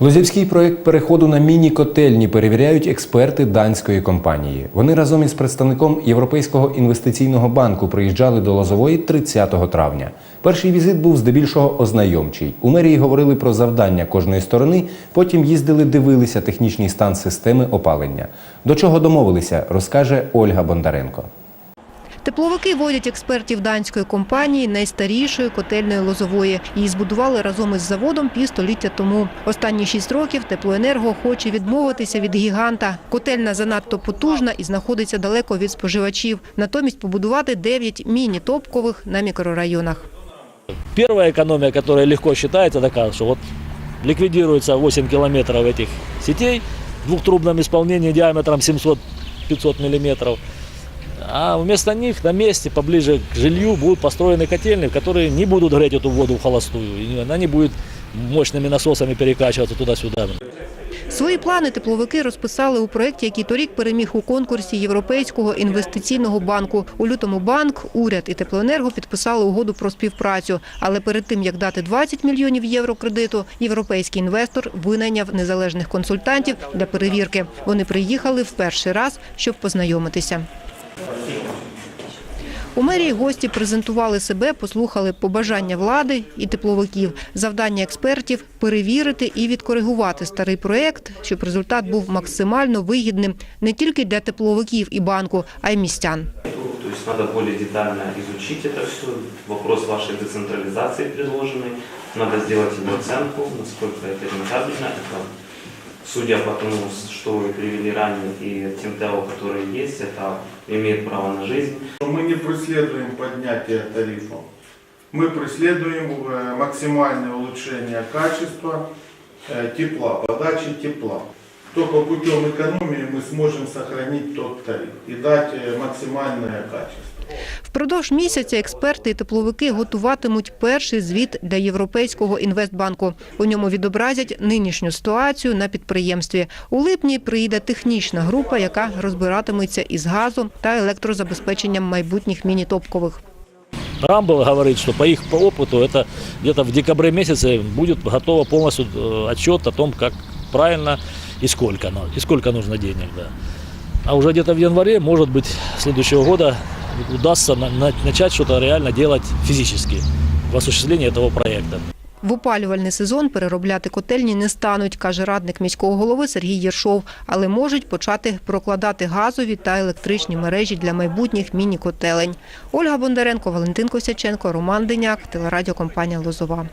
Лозівський проект переходу на міні-котельні перевіряють експерти данської компанії. Вони разом із представником Європейського інвестиційного банку приїжджали до Лозової 30 травня. Перший візит був здебільшого ознайомчий. У мерії говорили про завдання кожної сторони, потім їздили, дивилися технічний стан системи опалення. До чого домовилися, розкаже Ольга Бондаренко. Тепловики водять експертів данської компанії найстарішої котельної Лозової. Її збудували разом із заводом півстоліття тому. Останні шість років теплоенерго хоче відмовитися від гіганта. Котельна занадто потужна і знаходиться далеко від споживачів. Натомість побудувати дев'ять міні-топкових на мікрорайонах. Первая экономия, которая легко считается, такая, что вот ликвидируется 8 километров этих сетей в двухтрубном исполнении диаметром 700-500 миллиметров А вместо них на месте, поближе к жилью, будут построены котельные, которые не будут греть эту воду в холостую. И она не будет мощными насосами перекачиваться туда-сюда. Свої плани тепловики розписали у проєкті, який торік переміг у конкурсі Європейського інвестиційного банку. У лютому банк, уряд і теплоенерго підписали угоду про співпрацю. Але перед тим, як дати 20 мільйонів євро кредиту, європейський інвестор винайняв незалежних консультантів для перевірки. Вони приїхали в перший раз, щоб познайомитися. У мерії гості презентували себе, послухали побажання влади і тепловиків. Завдання експертів – перевірити і відкоригувати старий проєкт, щоб результат був максимально вигідним не тільки для тепловиків і банку, а й містян. То есть надо более детально изучить это все. Вопрос вашей децентрализации предложенный. Надо сделать его оценку, насколько это рентабельно. Это, судя по тому, что вы привели ранее, и тем ТЭО, которые есть, это имеет право на жизнь. Мы не преследуем поднятие тарифов. Мы преследуем э, максимальное улучшение качества э, тепла, подачи тепла. Только путем экономии мы сможем сохранить тот тариф и дать э, максимальное качество. Впродовж місяця експерти і тепловики готуватимуть перший звіт для Європейського інвестбанку. У ньому відобразять нинішню ситуацію на підприємстві. У липні приїде технічна група, яка розбиратиметься із газом та електрозабезпеченням майбутніх міні-топкових. Рамбл говорит, что по их по опыту это где-то в декабре месяце будет готово полностью э, отчет о том, как правильно и сколько, ну, и сколько нужно денег. Да. А уже где-то в январе, может быть, следующего года удастся на- на- начать что-то реально делать физически в осуществлении этого проекта. В опалювальний сезон переробляти котельні не стануть, каже радник міського голови Сергій Єршов, але можуть почати прокладати газові та електричні мережі для майбутніх міні-котелень. Ольга Бондаренко, Валентин Косяченко, Роман Деняк, телерадіокомпанія Лозова.